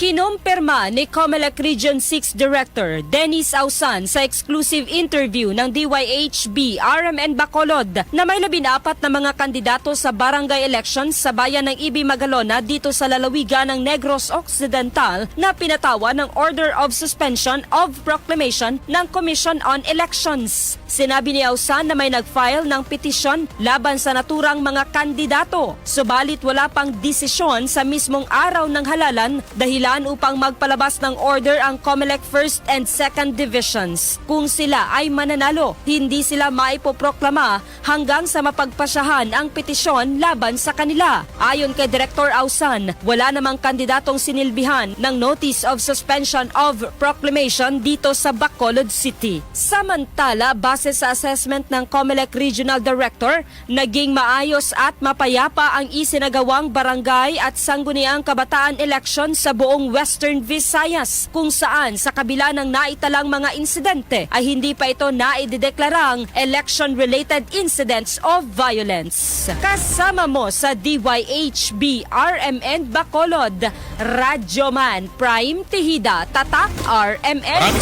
Kinumpirma ni COMELEC Region 6 Director Dennis Ausan sa exclusive interview ng DYHB RMN Bacolod na may labinapat na mga kandidato sa barangay elections sa bayan ng Ibi Magalona dito sa lalawigan ng Negros Occidental na pinatawa ng Order of Suspension of Proclamation ng Commission on Elections. Sinabi ni Ausan na may nag-file ng petisyon laban sa naturang mga kandidato. Subalit wala pang desisyon sa mismong araw ng halalan dahilan upang magpalabas ng order ang COMELEC First and Second Divisions. Kung sila ay mananalo, hindi sila maipoproklama hanggang sa mapagpasyahan ang petisyon laban sa kanila. Ayon kay Director Ausan, wala namang kandidatong sinilbihan ng Notice of Suspension of Proclamation dito sa Bacolod City. Samantala, base sa assessment ng COMELEC Regional Director, naging maayos at mapayapa ang isinagawang barangay at sangguniang kabataan election sa buong Western Visayas kung saan sa kabila ng naitalang mga insidente ay hindi pa ito naidedeklarang election-related incidents of violence. Kasama mo sa DYHB RMN Bacolod, Radyo Man Prime Tihida Tatak RMN.